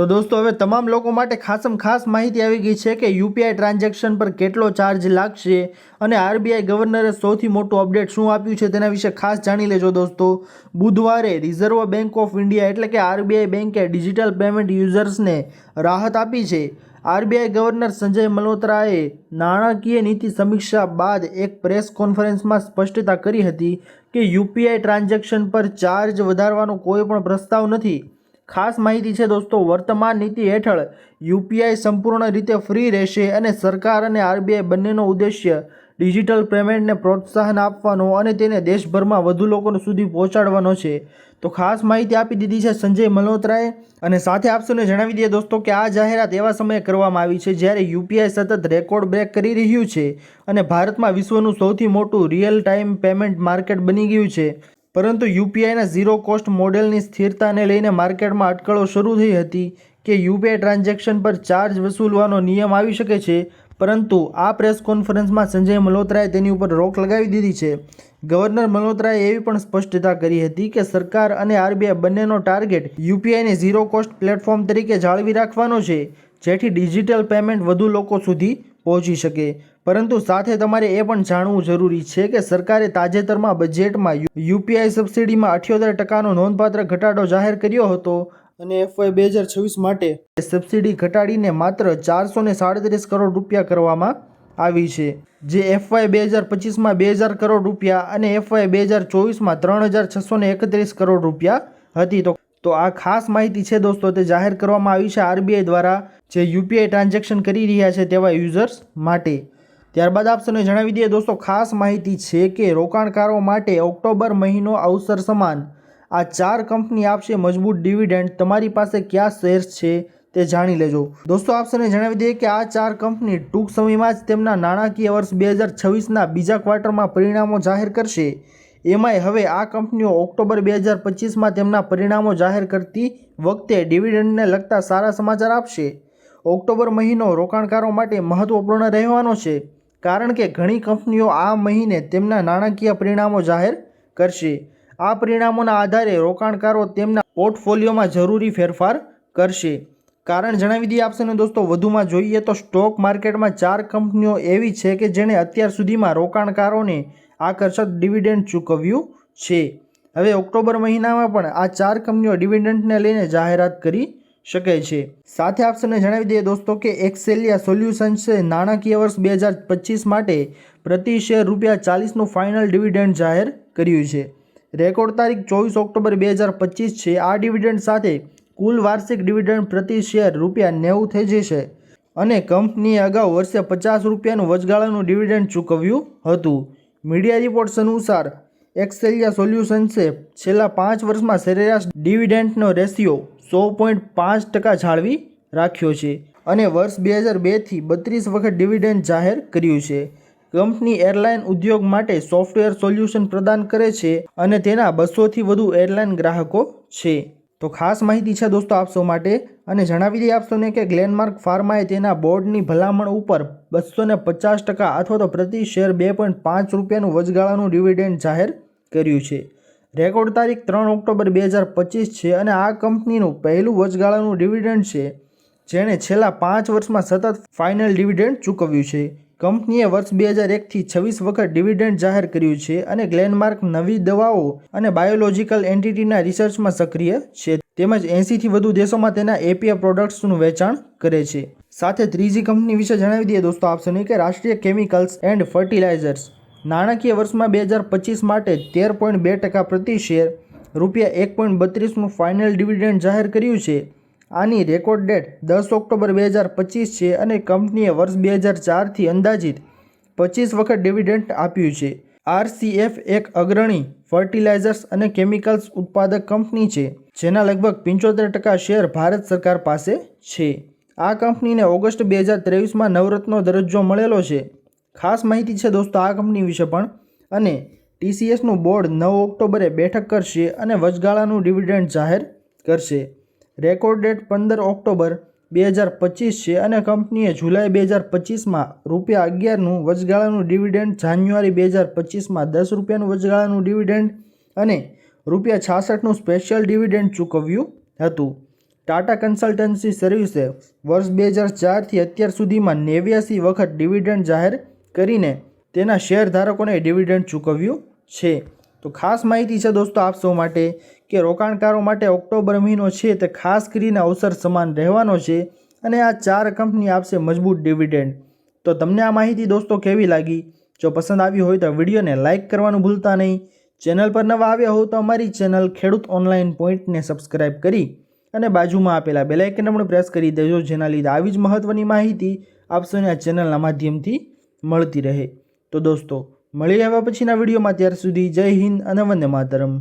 તો દોસ્તો, હવે તમામ લોકો માટે ખાસમ ખાસ માહિતી આવી ગઈ છે કે યુપીઆઈ ટ્રાન્ઝેક્શન પર કેટલો ચાર્જ લાગશે અને આરબીઆઈ ગવર્નરે સૌથી મોટું અપડેટ શું આપ્યું છે તેના વિશે ખાસ જાણી લેજો દોસ્તો. બુધવારે રિઝર્વ બેંક ઓફ ઇન્ડિયા એટલે કે આરબીઆઈ બેંકે ડિજિટલ પેમેન્ટ યુઝર્સને રાહત આપી છે. આરબીઆઈ ગવર્નર સંજય મલ્હોત્રાએ નાણાકીય નીતિ સમીક્ષા બાદ એક પ્રેસ કોન્ફરન્સમાં સ્પષ્ટતા કરી હતી કે યુપીઆઈ ટ્રાન્ઝેક્શન પર ચાર્જ વધારવાનો કોઈ પણ પ્રસ્તાવ નથી. ખાસ માહિતી છે દોસ્તો, વર્તમાન નીતિ હેઠળ યુપીઆઈ સંપૂર્ણ રીતે ફ્રી રહેશે અને સરકાર અને આરબીઆઈ બંનેનો ઉદ્દેશ્ય ડિજિટલ પેમેન્ટને પ્રોત્સાહન આપવાનો અને તેને દેશભરમાં વધુ લોકો સુધી પહોંચાડવાનો છે. તો ખાસ માહિતી આપી દીધી છે સંજય મલ્હોત્રાએ અને સાથે આપશોને જણાવી દઈએ દોસ્તો કે આ જાહેરાત એવા સમયે કરવામાં આવી છે જ્યારે યુપીઆઈ સતત રેકોર્ડ બ્રેક કરી રહ્યું છે અને ભારતમાં વિશ્વનું સૌથી મોટું રિયલ ટાઈમ પેમેન્ટ માર્કેટ બની ગયું છે. પરંતુ યુપીઆઈના ઝીરો કોસ્ટ મોડેલની સ્થિરતાને લઈને માર્કેટમાં અટકળો શરૂ થઈ હતી કે યુપીઆઈ ટ્રાન્ઝેક્શન પર ચાર્જ વસૂલવાનો નિયમ આવી શકે છે, પરંતુ આ પ્રેસ કોન્ફરન્સમાં સંજય મલ્હોત્રાએ તેની ઉપર રોક લગાવી દીધી છે. ગવર્નર મલ્હોત્રાએ એવી પણ સ્પષ્ટતા કરી હતી કે સરકાર અને આરબીઆઈ બંનેનો ટાર્ગેટ યુપીઆઈને ઝીરો કોસ્ટ પ્લેટફોર્મ તરીકે જાળવી રાખવાનો છે, જેથી ડિજિટલ પેમેન્ટ વધુ લોકો સુધી પહોંચી શકે. પરંતુ સાથે તમારે એ પણ જાણવું જરૂરી છે કે સરકારે તાજેતરમાં બજેટમાં યુપીઆઈ સબસિડીમાં અઠ્યોતેર ટકાનો નોંધપાત્ર ઘટાડો જાહેર કર્યો હતો અને એફવાય બે હજાર છવ્વીસ માટે સબસિડી ઘટાડીને માત્ર ચારસો ને સાડત્રીસ કરોડ રૂપિયા કરવામાં આવી છે. જે એફવાય બે હજાર પચીસમાં બે હજાર કરોડ રૂપિયા અને એફવાય બે હજાર ચોવીસમાં ત્રણ હજાર છસો ને એકત્રીસ કરોડ રૂપિયા હતી. તો તો આ ખાસ માહિતી છે દોસ્તો, તે જાહેર કરવામાં આવી છે આરબીઆઈ દ્વારા જે યુપીઆઈ ટ્રાન્ઝેક્શન કરી રહ્યા છે તેવા યુઝર્સ માટે. ત્યારબાદ આપ જણાવી દઈએ, દોસ્તો, ખાસ માહિતી છે કે રોકાણકારો માટે ઓક્ટોબર મહિનો અવસર સમાન. આ ચાર કંપની આપશે મજબૂત ડિવિડન્ડ. તમારી પાસે કયા શેર્સ છે તે જાણી લેજો. દોસ્તો, આપ જણાવી દઈએ કે આ ચાર કંપની ટૂંક સમયમાં જ તેમના નાણાકીય વર્ષ બે હજાર છવ્વીસના બીજા ક્વાર્ટરમાં પરિણામો જાહેર કરશે. એમાંય હવે આ કંપનીઓ ઓક્ટોબર બે હજાર પચીસમાં તેમના પરિણામો જાહેર કરતી વખતે ડિવિડન્ડને લગતા સારા સમાચાર આપશે. ઓક્ટોબર મહિનો રોકાણકારો માટે મહત્વપૂર્ણ રહેવાનો છે. કારણ કે ઘણી કંપનીઓ આ મહિને તેમના નાણાકીય પરિણામો જાહેર કરશે. આ પરિણામોના આધારે રોકાણકારો તેમના પોર્ટફોલિયોમાં જરૂરી ફેરફાર કરશે. કારણ જણાવી દઈએ આપશે ને દોસ્તો, વધુમાં જોઈએ તો સ્ટોક માર્કેટમાં ચાર કંપનીઓ એવી છે કે જેણે અત્યાર સુધીમાં રોકાણકારોને આકર્ષક ડિવિડન્ડ ચૂકવ્યું છે. હવે ઓક્ટોબર મહિનામાં પણ આ ચાર કંપનીઓ ડિવિડન્ડને લઈને જાહેરાત કરી શકે છે. સાથે આપસને જણાવી દઈએ દોસ્તો કે એક્સેલિયા સોલ્યુશન્સે નાણાકીય વર્ષ બે હજાર પચીસ માટે પ્રતિ શેર રૂપિયા ચાલીસનું ફાઇનલ ડિવિડન્ડ જાહેર કર્યું છે. રેકોર્ડ તારીખ ચોવીસ ઓક્ટોબર બે હજાર પચીસ છે. આ ડિવિડન્ડ સાથે કુલ વાર્ષિક ડિવિડન્ડ પ્રતિ શેર રૂપિયા નેવું થઈ જશે અને કંપનીએ અગાઉ વર્ષે પચાસ રૂપિયાનું વચગાળાનું ડિવિડન્ડ ચૂકવ્યું હતું. મીડિયા રિપોર્ટ્સ અનુસાર, એક્સેલિયા સોલ્યુશન્સે છેલ્લા પાંચ વર્ષમાં સરેરાશ ડિવિડન્ડનો રેશિયો સો પોઈન્ટ પાંચ ટકા જાળવી રાખ્યો છે અને વર્ષ બે હજાર બેથી બત્રીસ વખત ડિવિડન્ડ જાહેર કર્યું છે. કંપની એરલાઇન ઉદ્યોગ માટે સોફ્ટવેર સોલ્યુશન પ્રદાન કરે છે અને તેના બસોથી વધુ એરલાઇન ગ્રાહકો છે. તો ખાસ માહિતી છે દોસ્તો આપશો માટે અને જણાવી દઈએ આપશોને કે ગ્લેનમાર્ક ફાર્માએ તેના બોર્ડની ભલામણ ઉપર બસો ને પચાસ ટકા અથવા તો પ્રતિ શેર બે પોઈન્ટ પાંચ રૂપિયાનું વચગાળાનું ડિવિડન્ડ જાહેર કર્યું છે. રેકોર્ડ તારીખ ત્રણ ઓક્ટોબર બે હજાર પચીસ છે અને આ કંપનીનું પહેલું વચગાળાનું ડિવિડન્ડ છે, જેણે છેલ્લા પાંચ વર્ષમાં સતત ફાઇનલ ડિવિડન્ડ ચૂકવ્યું છે. કંપનીએ વર્ષ બે હજાર એકથી છવ્વીસ વખત ડિવિડન્ડ જાહેર કર્યું છે અને ગ્લેનમાર્ક નવી દવાઓ અને બાયોલોજિકલ એન્ટિટીના રિસર્ચમાં સક્રિય છે. તેમજ એંસીથી વધુ દેશોમાં તેના એપીએ પ્રોડક્ટ્સનું વેચાણ કરે છે. સાથે ત્રીજી કંપની વિશે જણાવી દઈએ દોસ્તો આપશો કે રાષ્ટ્રીય કેમિકલ્સ એન્ડ ફર્ટિલાઇઝર્સ. નાણાકીય વર્ષમાં બે હજાર પચીસ માટે તેર પોઈન્ટ બે ટકા પ્રતિ શેર રૂપિયા એક પોઈન્ટ બત્રીસનું ફાઇનલ ડિવિડન્ડ જાહેર કર્યું છે. આની રેકોર્ડ ડેટ દસ ઓક્ટોબર બે હજાર પચીસ છે અને કંપનીએ વર્ષ બે હજાર ચારથી અંદાજિત પચીસ વખત ડિવિડન્ડ આપ્યું છે. આરસીએફ એક અગ્રણી ફર્ટિલાઇઝર્સ અને કેમિકલ્સ ઉત્પાદક કંપની છે, જેના લગભગ પંચોતેર ટકા શેર ભારત સરકાર પાસે છે. આ કંપનીને ઓગસ્ટ બે હજાર ત્રેવીસમાં નવરત્નો દરજ્જો મળેલો છે. ખાસ માહિતી છે દોસ્તો આ કંપની વિશે પણ. અને ટીસીએસનું બોર્ડ નવ ઓક્ટોબરે બેઠક કરશે અને વચગાળાનું ડિવિડન્ડ જાહેર કરશે. રેકોર્ડ ડેટ પંદર ઓક્ટોબર બે હજાર પચીસ છે અને કંપનીએ જુલાઈ બે હજાર પચીસમાં રૂપિયા અગિયારનું વચગાળાનું ડિવિડન્ડ, જાન્યુઆરી બે હજાર પચીસમાં દસ રૂપિયાનું વચગાળાનું ડિવિડન્ડ અને રૂપિયા છાસઠનું સ્પેશિયલ ડિવિડન્ડ ચૂકવ્યું હતું. ટાટા કન્સલ્ટન્સી સર્વિસે વર્ષ બે હજાર ચારથી અત્યાર સુધીમાં નેવ્યાસી વખત ડિવિડન્ડ જાહેર કરીને તેના શેરધારકોને ડિવિડન્ડ ચૂકવ્યું છે. તો ખાસ માહિતી છે દોસ્તો આપ સૌ માટે કે રોકાણકારો માટે ઓક્ટોબર મહિનો છે તે ખાસ કરીને અવસર સમાન રહેવાનો છે અને આ ચાર કંપની આપશે મજબૂત ડિવિડન્ડ. તો તમને આ માહિતી દોસ્તો કેવી લાગી? જો પસંદ આવી હોય તો વિડીયોને લાઇક કરવાનું ભૂલતા નહીં. ચેનલ પર નવા આવ્યા હો તો અમારી ચેનલ ખેડૂત ઓનલાઈન પોઈન્ટને સબસ્ક્રાઇબ કરી અને બાજુમાં આપેલા બેલાઇકન પણ પ્રેસ કરી દેજો, જેના લીધે આવી જ મહત્ત્વની માહિતી આપશોને આ ચેનલના માધ્યમથી મળતી રહે. તો દોસ્તો, મળી આવ્યા પછીના વિડીયોમાં, ત્યાર સુધી જય હિન્દ અને વંદે માતરમ.